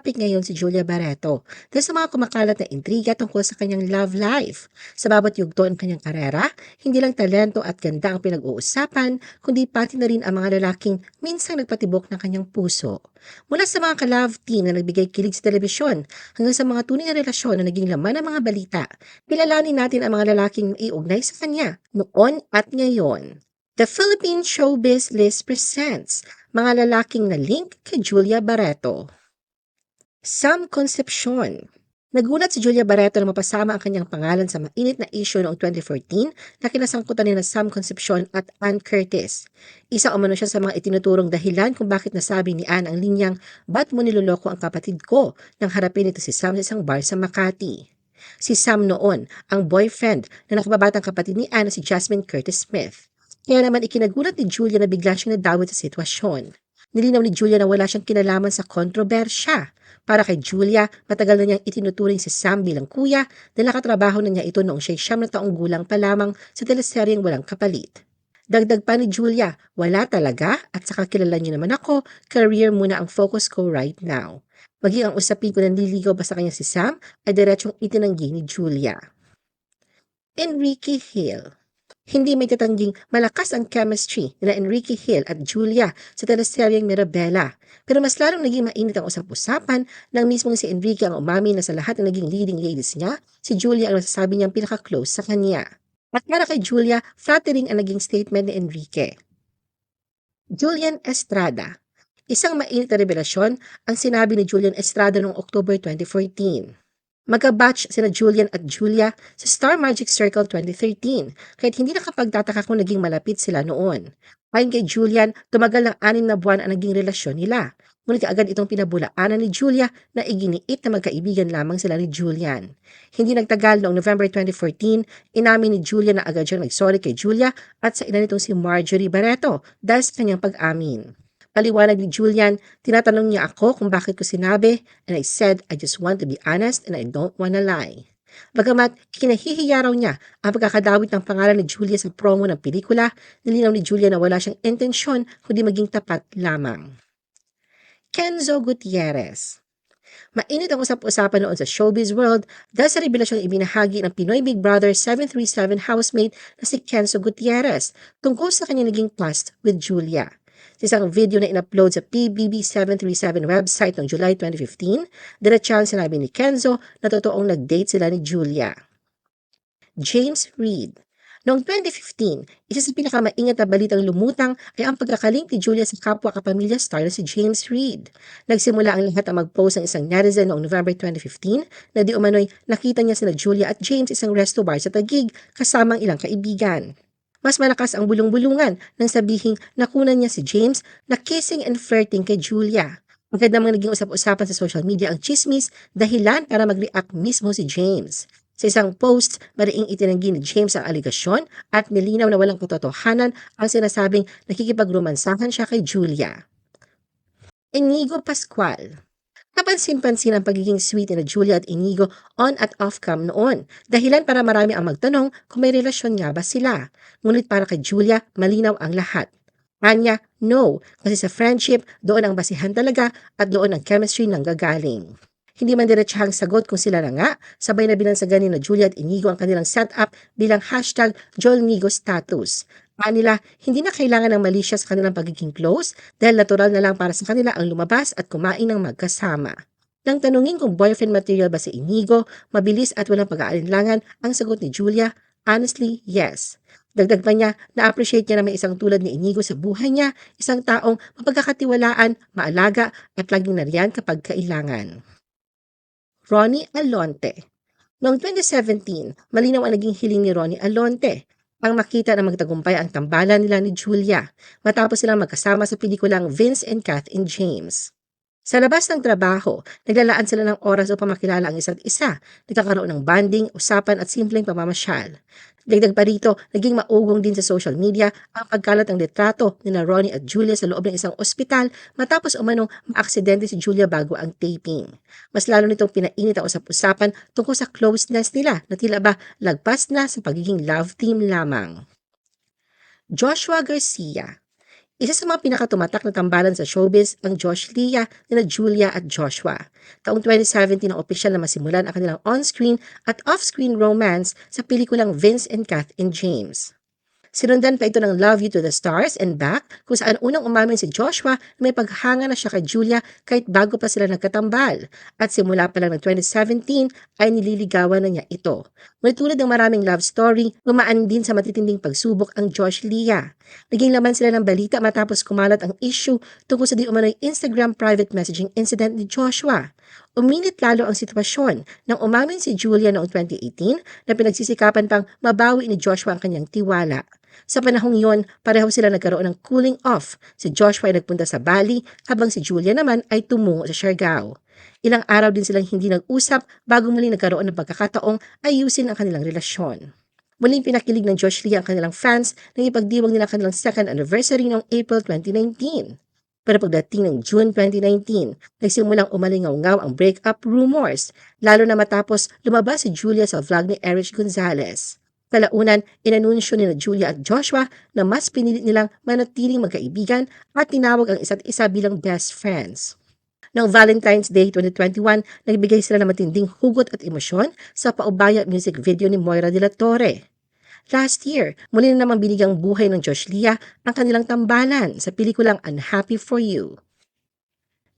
topic ngayon si Julia Barreto dahil sa mga kumakalat na intriga tungkol sa kanyang love life. Sa bawat yugto ng kanyang karera, hindi lang talento at ganda ang pinag-uusapan, kundi pati na rin ang mga lalaking minsang nagpatibok ng kanyang puso. Mula sa mga ka-love team na nagbigay kilig sa telebisyon hanggang sa mga tunay na relasyon na naging laman ng mga balita, kilalanin natin ang mga lalaking iugnay sa kanya noon at ngayon. The Philippine Showbiz List presents mga lalaking na link kay Julia Barreto. Sam Concepcion Nagulat si Julia Barreto na mapasama ang kanyang pangalan sa mainit na issue noong 2014 na kinasangkutan ni Sam Concepcion at Ann Curtis. Isa umano siya sa mga itinuturong dahilan kung bakit nasabi ni Ann ang linyang, Ba't mo niloloko ang kapatid ko? Nang harapin ito si Sam sa isang bar sa Makati. Si Sam noon, ang boyfriend na nakababatang kapatid ni Ann si Jasmine Curtis Smith. Kaya naman ikinagulat ni Julia na bigla siyang nadawit sa sitwasyon. Nilinaw ni Julia na wala siyang kinalaman sa kontrobersya. Para kay Julia, matagal na niyang itinuturing si Sam bilang kuya dahil nakatrabaho na niya ito noong siya'y siyam na taong gulang pa lamang sa teleseryeng walang kapalit. Dagdag pa ni Julia, wala talaga at saka kilala niyo naman ako, career muna ang focus ko right now. Maging ang usapin ko na nililigaw ba sa kanya si Sam ay diretsong itinanggi ni Julia. Enrique Hill hindi may tatangging malakas ang chemistry nila Enrique Hill at Julia sa teleseryeng Mirabella. Pero mas lalong naging mainit ang usap-usapan nang mismong si Enrique ang umami na sa lahat ng naging leading ladies niya, si Julia ang nasasabi niyang pinaka-close sa kanya. At para kay Julia, flattering ang naging statement ni Enrique. Julian Estrada Isang mainit na revelasyon ang sinabi ni Julian Estrada noong October 2014. Magka-batch sina Julian at Julia sa Star Magic Circle 2013 kahit hindi nakapagtataka kung naging malapit sila noon. Ayon kay Julian, tumagal ng anim na buwan ang naging relasyon nila. Ngunit agad itong pinabulaanan ni Julia na iginiit na magkaibigan lamang sila ni Julian. Hindi nagtagal noong November 2014, inamin ni Julia na agad siyang nagsorry kay Julia at sa ina nitong si Marjorie Barreto dahil sa kanyang pag-amin. Paliwanag ni Julian, tinatanong niya ako kung bakit ko sinabi and I said I just want to be honest and I don't wanna lie. Bagamat kinahihiya raw niya ang pagkakadawit ng pangalan ni Julia sa promo ng pelikula, nilinaw ni Julia na wala siyang intensyon kundi maging tapat lamang. Kenzo Gutierrez Mainit ang usap-usapan noon sa showbiz world dahil sa revelasyong ibinahagi ng Pinoy Big Brother 737 housemate na si Kenzo Gutierrez tungkol sa kanyang naging past with Julia. Sa isang video na in-upload sa PBB737 website noong July 2015, diretsyahan sinabi ni Kenzo na totoong nag-date sila ni Julia. James Reid Noong 2015, isa sa pinakamaingat na balitang lumutang ay ang pagkakalink ni Julia sa kapwa kapamilya star na si James Reid. Nagsimula ang lahat na mag-post ng isang netizen noong November 2015 na di umano'y nakita niya sina Julia at James isang resto bar sa Tagig kasama ang ilang kaibigan. Mas malakas ang bulong-bulungan nang sabihing nakunan niya si James na kissing and flirting kay Julia. Agad namang naging usap-usapan sa social media ang chismis dahilan para mag-react mismo si James. Sa isang post, mariing itinanggi ni James ang aligasyon at nilinaw na walang katotohanan ang sinasabing nakikipagromansahan siya kay Julia. Inigo Pascual Kapansin-pansin ang pagiging sweet ni Julia at Inigo on at off cam noon. Dahilan para marami ang magtanong kung may relasyon nga ba sila. Ngunit para kay Julia, malinaw ang lahat. Anya, no, kasi sa friendship, doon ang basihan talaga at doon ang chemistry nang gagaling. Hindi man diretsahang sagot kung sila na nga, sabay na binansagan ni na Julia at Inigo ang kanilang setup bilang hashtag Jolnigo status. Manila, hindi na kailangan ng malisya sa kanilang pagiging close dahil natural na lang para sa kanila ang lumabas at kumain ng magkasama. Nang tanungin kung boyfriend material ba si Inigo, mabilis at walang pag-aalinlangan ang sagot ni Julia, honestly, yes. Dagdag pa niya, na-appreciate niya na may isang tulad ni Inigo sa buhay niya, isang taong mapagkakatiwalaan, maalaga at laging nariyan kapag kailangan. Ronnie Alonte Noong 2017, malinaw ang naging hiling ni Ronnie Alonte ang makita na magtagumpay ang tambalan nila ni Julia matapos silang magkasama sa pelikulang Vince and Kath in James. Sa labas ng trabaho, naglalaan sila ng oras upang makilala ang isa't isa, nagkakaroon ng banding, usapan at simpleng pamamasyal. Dagdag pa rito, naging maugong din sa social media ang pagkalat ng litrato ni na Ronnie at Julia sa loob ng isang ospital matapos umanong maaksidente si Julia bago ang taping. Mas lalo nitong pinainit ang usap-usapan tungkol sa closeness nila na tila ba lagpas na sa pagiging love team lamang. Joshua Garcia Isa sa mga pinakatumatak na tambalan sa showbiz ang Josh Lia nila Julia at Joshua. Taong 2017 ang opisyal na masimulan ang kanilang on-screen at off-screen romance sa pelikulang Vince and Kath and James. Sinundan pa ito ng Love You to the Stars and Back kung saan unang umamin si Joshua na may paghanga na siya kay Julia kahit bago pa sila nagkatambal. At simula pa lang ng 2017 ay nililigawan na niya ito. Ngunit tulad ng maraming love story, gumaan din sa matitinding pagsubok ang Josh Lia. Naging laman sila ng balita matapos kumalat ang issue tungkol sa di umano'y Instagram private messaging incident ni Joshua. Uminit lalo ang sitwasyon nang umamin si Julia noong 2018 na pinagsisikapan pang mabawi ni Joshua ang kanyang tiwala. Sa panahong yon, pareho sila nagkaroon ng cooling off. Si Joshua ay nagpunta sa Bali habang si Julia naman ay tumungo sa Siargao. Ilang araw din silang hindi nag-usap bago muli nagkaroon ng pagkakataong ayusin ang kanilang relasyon. Muling pinakilig ng Josh Lee ang kanilang fans nang ipagdiwang nila ang kanilang second anniversary noong April 2019. Pero pagdating ng June 2019, nagsimulang umalingaw-ngaw ang breakup rumors, lalo na matapos lumabas si Julia sa vlog ni Erich Gonzalez. Kalaunan, inanunsyo ni Julia at Joshua na mas pinilit nilang manatiling magkaibigan at tinawag ang isa't isa bilang best friends. Noong Valentine's Day 2021, nagbigay sila ng matinding hugot at emosyon sa paubaya music video ni Moira de la Torre. Last year, muli na namang binigyang buhay ng Josh Lia ang kanilang tambalan sa pelikulang Unhappy for You.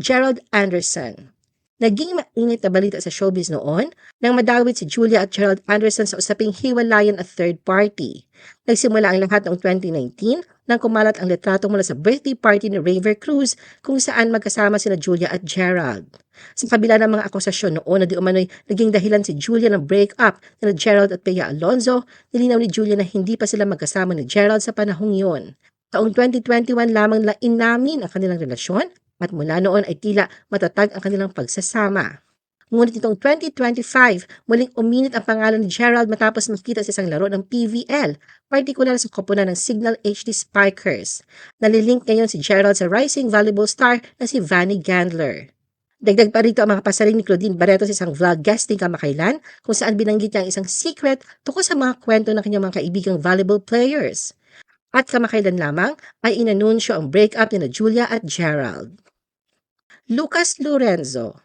Gerald Anderson Naging mainit na balita sa showbiz noon nang madawit si Julia at Gerald Anderson sa usaping hiwalayan at third party. Nagsimula ang lahat noong 2019 nang kumalat ang litrato mula sa birthday party ni Raver Cruz kung saan magkasama sina Julia at Gerald. Sa kabila ng mga akusasyon noon na di umano'y naging dahilan si Julia ng break-up na Gerald at Bea Alonzo, nilinaw ni Julia na hindi pa sila magkasama ni Gerald sa panahong yon. Taong 2021 lamang nila inamin ang kanilang relasyon at mula noon ay tila matatag ang kanilang pagsasama. Ngunit itong 2025, muling uminit ang pangalan ni Gerald matapos makita sa isang laro ng PVL, partikular sa koponan ng Signal HD Spikers. Nalilink ngayon si Gerald sa rising volleyball star na si Vanny Gandler. Dagdag pa rito ang mga pasaring ni Claudine Barreto sa isang vlog guesting kamakailan kung saan binanggit niya ang isang secret tungkol sa mga kwento ng kanyang mga kaibigang volleyball players. At kamakailan lamang ay inanunsyo ang breakup ni na Julia at Gerald. Lucas Lorenzo.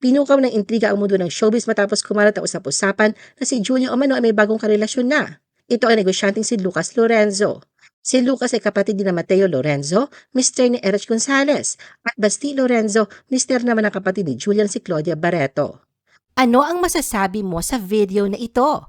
Pinukaw ng intriga ang mundo ng showbiz matapos kumalat ang usap-usapan na si Julia Omano ay may bagong karelasyon na. Ito ay negosyanteng si Lucas Lorenzo. Si Lucas ay kapatid din na Mateo Lorenzo, Mr. ni Erich Gonzalez, at Basti Lorenzo, Mr. naman ang kapatid ni Julian si Claudia Barreto. Ano ang masasabi mo sa video na ito?